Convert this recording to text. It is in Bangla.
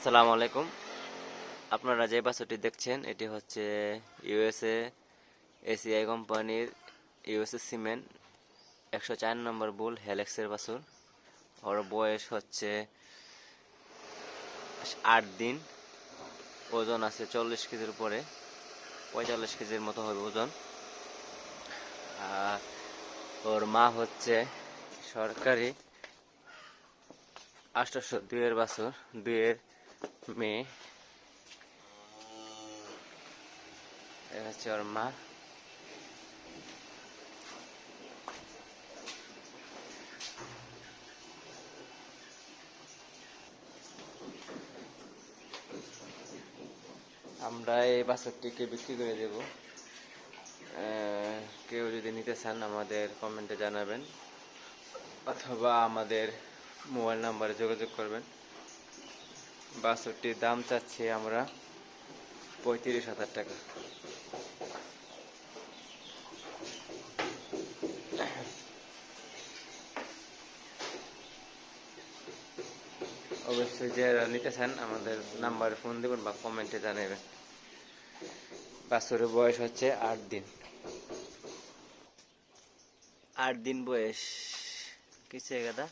আসসালামু আলাইকুম। আপনারা যে বাছুরটি দেখছেন, এটি হচ্ছে ইউএসএ এসিআই কোম্পানির ইউএসএ সিমেন্ট একশো চার নম্বর বুল হেলেক্সের বাছুর ওর বয়স হচ্ছে আট দিন। ওজন আছে চল্লিশ কেজির উপরে, পঁয়তাল্লিশ কেজির মতো হবে ওজন। আর ওর মা হচ্ছে সরকারি আষ্টশো দুইয়ের বাছর দুইয়ের মেয়ে হচ্ছে ওর মা আমরা এই বাছরটিকে বিক্রি করে দেব। কেউ যদি নিতে চান আমাদের কমেন্টে জানাবেন। অথবা আমাদের মোবাইল নাম্বারে যোগাযোগ করবেন। বাছরটির দাম চাচ্ছি আমরা পঁয়ত্রিশ হাজার টাকা। অবশ্যই যারা নিতে চান, আমাদের নাম্বারে ফোন দেবেন বা কমেন্টে জানাবেন। বাছরের বয়স হচ্ছে আট দিন। আট দিন বয়স। কিসে গাদা?